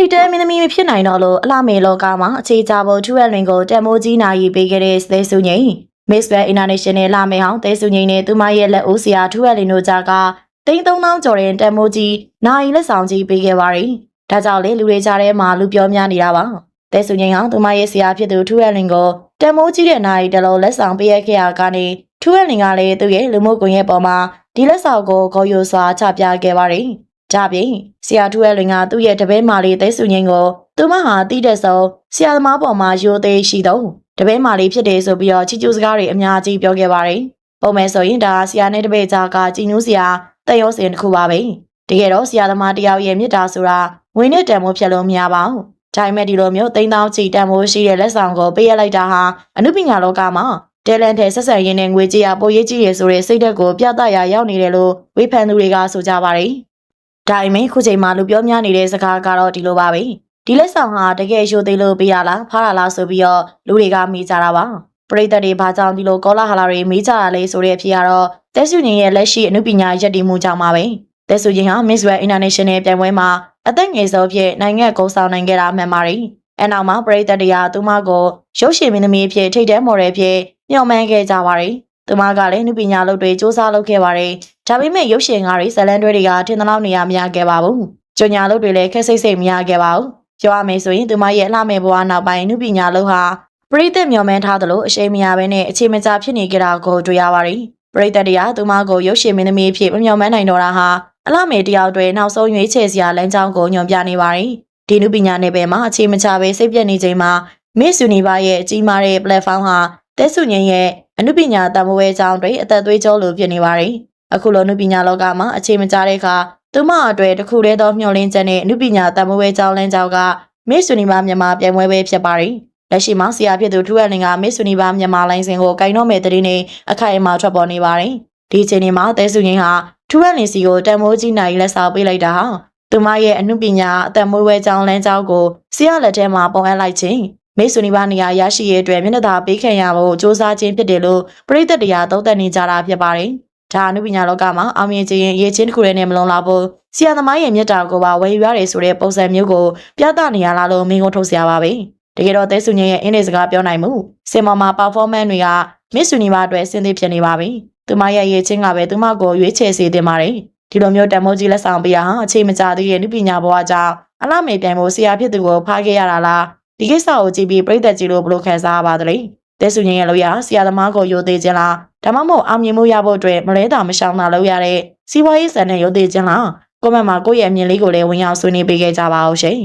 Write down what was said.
ထိတ်တဲမင်းသမီးမဖြစ်နိုင်တော့လို့အလှမေလောကမှာအခြေချဖို့ထူရလွင်ကိုတန်မိုးကြီးနာရီပေးခဲ့တဲ့သဲစုငိမ့် Miss Bell International လာမေဟောင်းသဲစုငိမ့်နဲ့သူမရဲ့လက်အိုးဆရာထူရလင်တို့ကြားကတိန်း3000ကျော်တဲ့တန်မိုးကြီးနာရီလက်ဆောင်ကြီးပေးခဲ့ပါရီဒါကြောင့်လေလူတွေကြားထဲမှာလူပြောများနေတာပါသဲစုငိမ့်ဟာသူမရဲ့ဆရာဖြစ်သူထူရလင်ကိုတန်မိုးကြီးတဲ့နာရီတလုံးလက်ဆောင်ပေးရခဲ့ရကနေထူရလင်ကလည်းသူ့ရဲ့လူမှုကွန်ရက်ပေါ်မှာဒီလက်ဆောင်ကိုဂေါ်ယိုစွာချပြခဲ့ပါရီ ကြပြင်ဆရာထူရလင်ကသူ့ရဲ့တပည့်မာလေးသဲစုငိမ့်ကိုသူမဟာတိတဲ့ဆုံးဆရာသမားပေါ်မှာယိုသေးရှိတော့တပည့်မာလေးဖြစ်တယ်ဆိုပြီးတော့ချီကျူးစကားတွေအများကြီးပြောခဲ့ပါတယ်ပုံမဲ့ဆိုရင်ဒါဆရာနဲ့တပည့်ကြားကကြည်နူးစရာတက်ရောစင်တစ်ခုပါပဲတကယ်တော့ဆရာသမားတယောက်ရဲ့မြစ်တာဆိုတာဝင်းနဲ့တန်မိုးဖြတ်လို့မရပါဘူးဒါပေမဲ့ဒီလိုမျိုးတိန်းတောင်းချီတန်မိုးရှိတဲ့လက်ဆောင်ကိုပေးရလိုက်တာဟာအမှုပညာလောကမှာတဲလန်တဲ့ဆက်ဆံရင်းနဲ့ငွေကြေးရပိုရေးကြီးရဆိုတဲ့စိတ်ဓာတ်ကိုပြသရာရောက်နေတယ်လို့ဝေဖန်သူတွေကဆိုကြပါတယ် ဒါပေမဲ့ခုချိန်မှာလူပြောများနေတဲ့စကားကတော့ဒီလိုပါပဲဒီလက်ဆောင်ဟာတကယ်ရိုသေးလို့ပေးရလားဖားရလားဆိုပြီးတော့လူတွေကမိကြတာပါပရိသတ်တွေဘာကြောင့်ဒီလိုကောလာဟလာတွေမိကြတာလဲဆိုတဲ့အဖြစ်ကတော့တက်စုညင်ရဲ့လက်ရှိအမှုပညာရည်တည်မှုကြောင့်ပါပဲတက်စုညင်ဟာ Miss World International ပြိုင်ပွဲမှာအသက်ငယ်ဆုံးဖြစ်နိုင်ငံကုန်းဆောင်နိုင်ခဲ့တာမှန်ပါတယ်အဲနောက်မှာပရိသတ်တွေကသူမကိုရုပ်ရှင်မင်းသမီးအဖြစ်ထိတ်တဲမော်ဒယ်ဖြစ်ညှော်မှန်းခဲ့ကြပါတယ်သူမကလည်းအမှုပညာလုပ်တွေစူးစမ်းလုပ်ခဲ့ပါတယ် ဒါပေမဲ့ရုပ်ရှင်ကားတွေဇလန်တွဲတွေကထင်သလောက်နေရာမရခဲ့ပါဘူးကြညာလုပ်တွေလည်းခက်စိတ်စိတ်မရခဲ့ပါဘူးပြောရမယ်ဆိုရင်သူမရဲ့အလှမဲ့ဘဝနောက်ပိုင်းအမှုပညာလုပ်ဟာပရိသတ်မျှော်မှန်းထားသလိုအရှိန်မရဘဲနဲ့အခြေမကျဖြစ်နေကြတာကိုတွေ့ရပါတယ်ပရိသတ်တွေကသူမကိုရုပ်ရှင်မင်းသမီးအဖြစ်မမျှော်မှန်းနိုင်တော့တာဟာအလှမဲ့တယောက်တွေနောက်ဆုံးရွေးချယ်စရာလမ်းကြောင်းကိုညွှန်ပြနေပါတယ်ဒီနုပညာနယ်ပယ်မှာအခြေမချပဲစိတ်ပြက်နေချိန်မှာ Miss Universe ရဲ့အကြီးမားတဲ့ platform ဟာတက်စုငင်းရဲ့အနုပညာတမဝဲအကြောင်းတွေအသက်သွေးကြောလိုဖြစ်နေပါတယ်။ အခုလိုအနုပညာလောကမှာအခြေမကျတဲ့အခါသူမအတွေ့တစ်ခုတည်းသောမျှော်လင့်ချက်နဲ့အနုပညာတမဝဲအကြောင်းလမ်းကြောင်းက Miss Universe မြန်မာပြိုင်ပွဲပဲဖြစ်ပါတယ်။လက်ရှိမှာဆရာဖြစ်သူထူရလင်က Miss Universe မြန်မာလိုင်းစင်ကိုကင်တော့မဲ့တရင်နေအခိုင်အမာထွက်ပေါ်နေပါတယ်။ဒီအချိန်မှာတဲစုငင်းဟာထူရလင်စီကိုတန်မိုးကြီးနိုင်လက်ဆောင်ပေးလိုက်တာဟာသူမရဲ့အနုပညာအသက်မွေးဝဲကြောင်းလမ်းကြောင်းကိုဆရာလက်ထဲမှာပုံအပ်လိုက်ခြင်းမိတ်ဆွေနီးပါးနေရာရရှိရေးအတွက်မျက်နှာသာပေးခံရဖို့စ조사ခြင်းဖြစ်တယ်လို့ပြည်သက်တရားသုံးသပ်နေကြတာဖြစ်ပါတယ်။ ဒါအနုပညာလောကမှာအောင်မြင်ခြင်းရေးချင်းတစ်ခုတည်းနဲ့မလုံလောက်ဘူး။ဆီယာသမားရဲ့မြတ်တာကိုပါဝယ်ယူရတယ်ဆိုတဲ့ပုံစံမျိုးကိုပြသနေရလားလို့မင်းကုန်းထုတ်စရာပါပဲ။တကယ်တော့သဲစုညရဲ့အင်းလေးစကားပြောနိုင်မှုစင်မော်မှာ performance တွေကမစ်ဆူနီပါအတွက်အဆင်သင့်ဖြစ်နေပါပြီ။သူမရဲ့ရေးချင်းကပဲသူမကိုရွေးချယ်စေတင်ပါတယ်။ဒီလိုမျိုးတန်မိုးကြီးလက်ဆောင်ပေးရဟာအခြေမကျသေးတဲ့နုပညာဘဝကြောင့်အလားမေပြိုင်ဖို့ဆရာဖြစ်သူကိုဖားခဲ့ရတာလားဒီကိစ္စကိုကြည့်ပြီးပြည်သက်ကြီးလို့ဘယ်လိုခံစားရပါသလဲတဲစုငင်းရဲ့လို့ရဆရာသမားကိုယိုသေးခြင်းလား ဒါမှမဟုတ်အောင်မြင်မှုရဖို့အတွက်မလဲတာမရှောင်တာလုပ်ရတဲ့စီးပွားရေးစံနဲ့ယိုသေးခြင်းလားကွန်မန့်မှာကိုယ့်ရဲ့အမြင်လေးကိုလည်းဝင်ရောက်ဆွေးနွေးပေးခဲ့ကြပါအောင်ရှင်